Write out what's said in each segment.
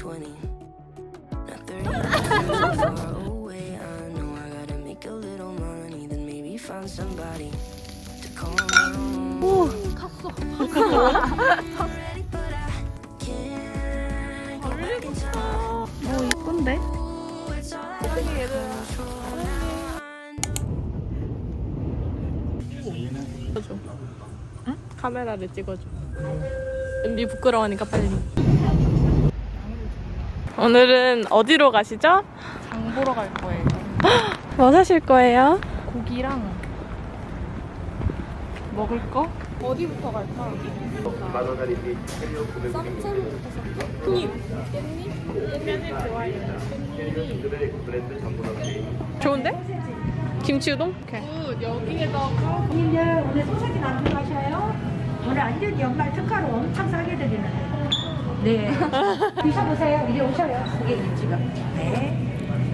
20. Not 30 so far away. I know I gotta make a little money, then maybe find somebody to call my own. 오 탔어. Ready, but I can't go back in time. 오 이쁜데? It's all I control now. 찍어줘. 카메라를 찍어줘. 은비 부끄러우니까 빨리. 오늘은 어디로 가시죠? 장 보러 갈 거예요. 뭐 사실 거예요? 고기랑 먹을 거? 어디부터 갈까? 좋은데? 김치 우동? 오케이. 여기에다가 이제 오늘 소세지 안 들어가셔요? 오늘 완전 연말 특가로 엄청 싸게 드리는데. 네. 드셔보세요. 이제 오셔요. 고객님 지금. 네.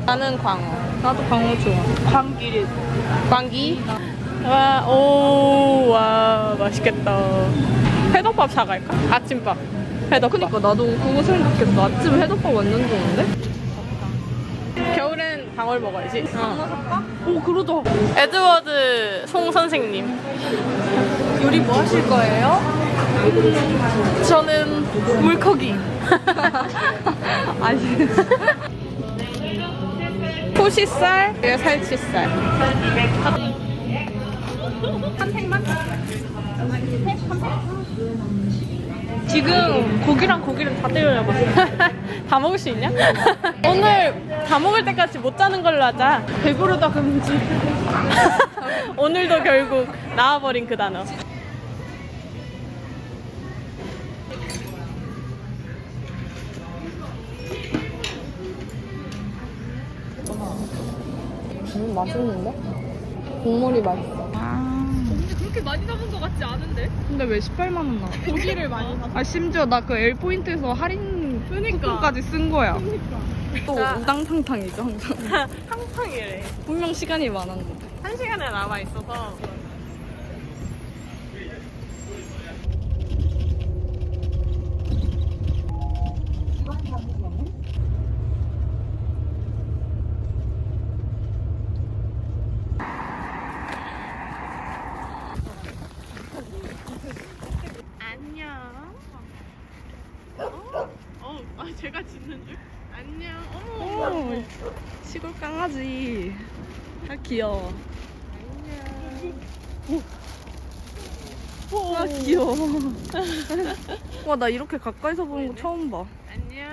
나는 광어. 나도 광어 좋아. 광길이. 광기? 와, 오, 와, 맛있겠다. 회덮밥 사갈까? 아침밥. 회덮밥. 그니까 나도 그거 생각했어. 아침 회덮밥 완전 좋은데? 겨울엔 방울 먹어야지. 어. 오 그러다. 에드워드 송 선생님. 요리 뭐 하실 거예요? 저는 물고기. 아니. 토시살, 살치살. 지금 고기랑 고기를 다 때려잡았어. 다 먹을 수 있냐? 오늘 다 먹을 때까지 못 자는 걸로 하자. 배부르다 금지. 오늘도 결국 나와버린 그 단어. 음, 맛있는데? 국물이 맛있어. 근데 그렇게 많이 잡은 것 같지 않은데? 근데 왜 18만 원 나와? 고기를 많이 샀어. 아 심지어 나 그 L 포인트에서 할인 그니까. 쿠폰까지 쓴 거야. 또 자. 우당탕탕이죠 항상. 항상 이래. 분명 시간이 많았는데. 한 시간에 남아 있어서. 안녕. 어? 어, 아, 제가 짖는 줄? 안녕. 오, 시골 강아지. 아 귀여워. 아 귀여워. 와 나 이렇게 가까이서 보는 거 처음 봐. 안녕.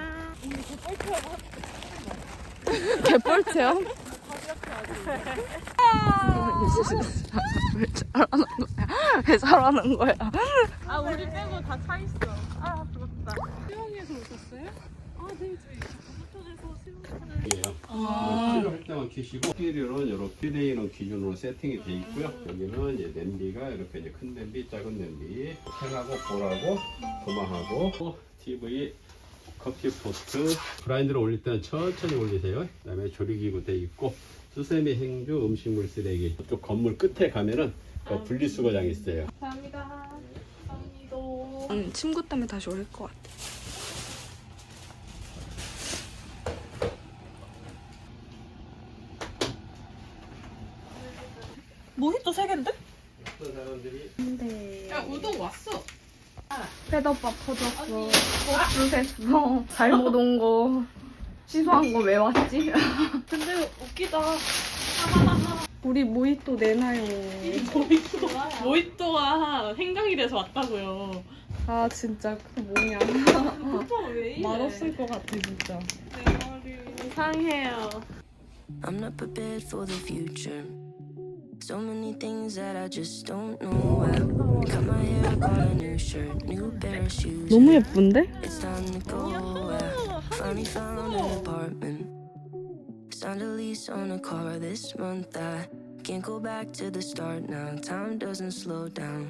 개뻘 체험? 왜 잘하는 거야? 왜 잘하는 거야? 아, 우리 빼고 다 차 있어. 아, 부럽다. 수영에서 오셨어요? 아, 네, 저희 필요할 때만 켜시고 스튜디오는 이렇게 되는 기준으로 세팅이 돼 있고요. 여기는 이제 냄비가 이렇게 이제 큰 냄비, 작은 냄비, 캔하고 볼하고 도마하고 TV, 커피 포트, 브라인드를 올릴 때는 천천히 올리세요. 그다음에 조리기구 돼 있고 수세미 행주 음식물 쓰레기 이쪽 건물 끝에 가면은 그 분리수거장이 있어요. 감사합니다. 감사합니다. 응, 친구 때문에 다시 올것 같아. 모히또 세 개인데? 어떤 사람들이 야, 우동 왔어. 회덮밥 터졌어. 고추 했어. 잘못 온 거. 취소한 거 왜 왔지? 근데 웃기다. 우리 모히또 내놔요. 모히또, 모히또가 생강이 돼서 왔다고요. 아 진짜 그 뭐냐. 오빠 왜 이래? 맛없을 것 같아 진짜. 내 머리 이상해요. I'm not prepared for the future. So many things that I just don't know. I cut my hair, bought a new shirt, new pair of shoes. 너무 예쁜데? It's time to go. I finally found an apartment. Signed a lease on a car this month. I can't go back to the start now. Time doesn't slow down.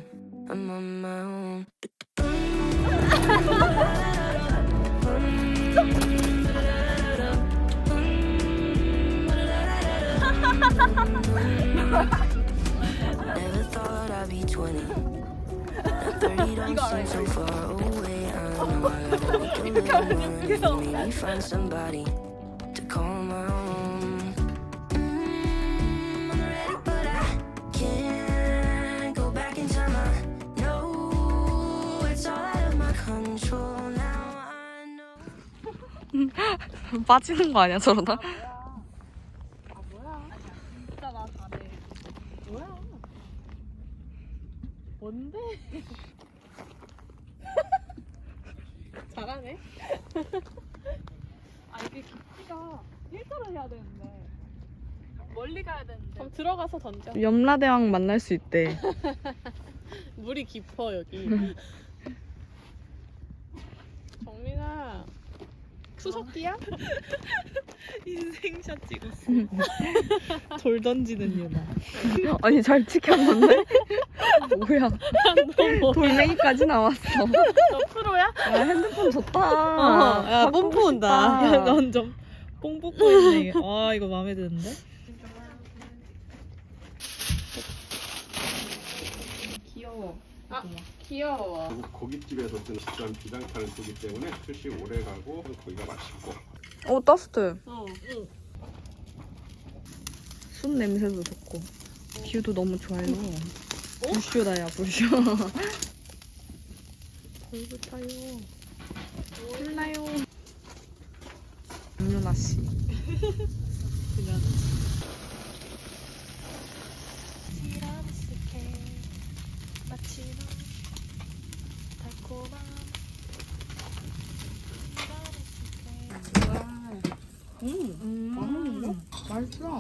I'm on my own. Thought I'd be 20. Not 30 don't seem so far away. I know I gotta make a little one. Maybe find somebody to call my own. Mm, I'm ready, but I can't go back in time. I know it's all out of my control now. I know. 빠지는 거 아니야 저러다? 아 뭐야? 진짜 나 잘해. 뭐야? 뭔데? 잘하네. 아 이게 깊이가 일자로 해야 되는데 멀리 가야 되는데. 그럼 들어가서 던져. 염라대왕 만날 수 있대. 물이 깊어 여기. 정민아. 추석기야? 인생샷 찍었어. 돌 던지는 유나. 아니 잘 찍혔는데? 뭐야? 돌멩이까지 나왔어. 너 프로야? 야 핸드폰 좋다. 어, 야, 뽐뿌 온다. 싶다. 야, 완전 뽕 뽑고 있네. 아, 이거 마음에 드는데? 귀여워. 귀여워. 그리고 고깃집에서 쓰는 직관 비장탄을 쓰기 때문에 수시 오래 가고 고기가 맛있고 오 따뜻해. 어. 응. 순 냄새도 좋고 뷰도 너무 좋아요. 불쇼다야 불쇼. 불붙어요. 몰라요. 윤유나 씨. 그냥. 음, 맛있어.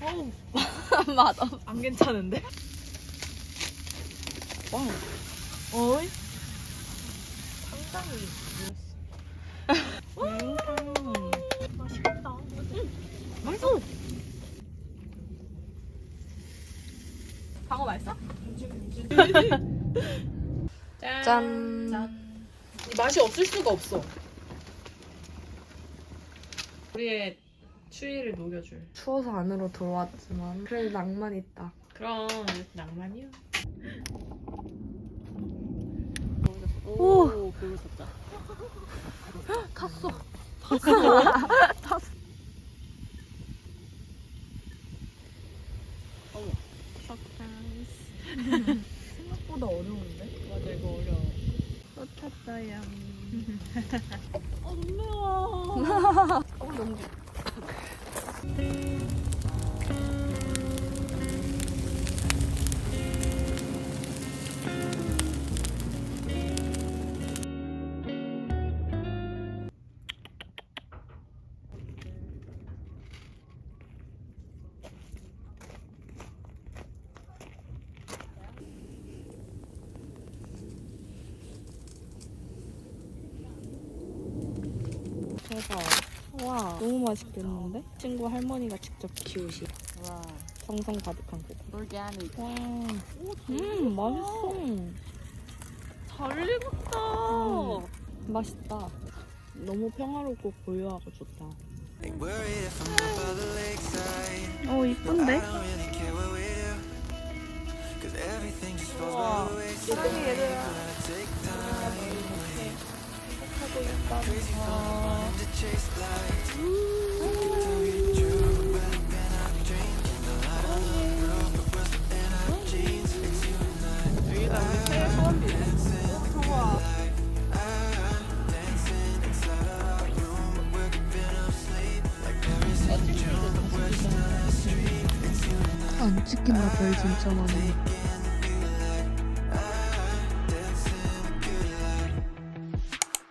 어우. 맛, 안 괜찮은데? 어이? 상당히 음. 맛있겠다. 맛있어. 방어 맛있어? 짠. 짠. 이 맛이 없을 수가 없어. 우리의 추위를 녹여줄. 추워서 안으로 들어왔지만 그래도 낭만 있다. 그럼 낭만이야. 오, 그거 좋다. 생각보다 어려운데? 맞아, 이거 어려워. 떴었어요. 아, 눈 매워. 어 너무 대박. 와 너무 맛있겠는데? 친구 할머니가 직접 키우시. 와, 정성 가득한 거. 올게닉. 와. 음 맛있어. 잘 익었다. 음. 맛있다. 너무 평화롭고 고요하고 좋다. 어 이쁜데? 우와. 사랑해 얘들아. 새해 소원비 있어. 안 찍힌다 별 진짜 많이.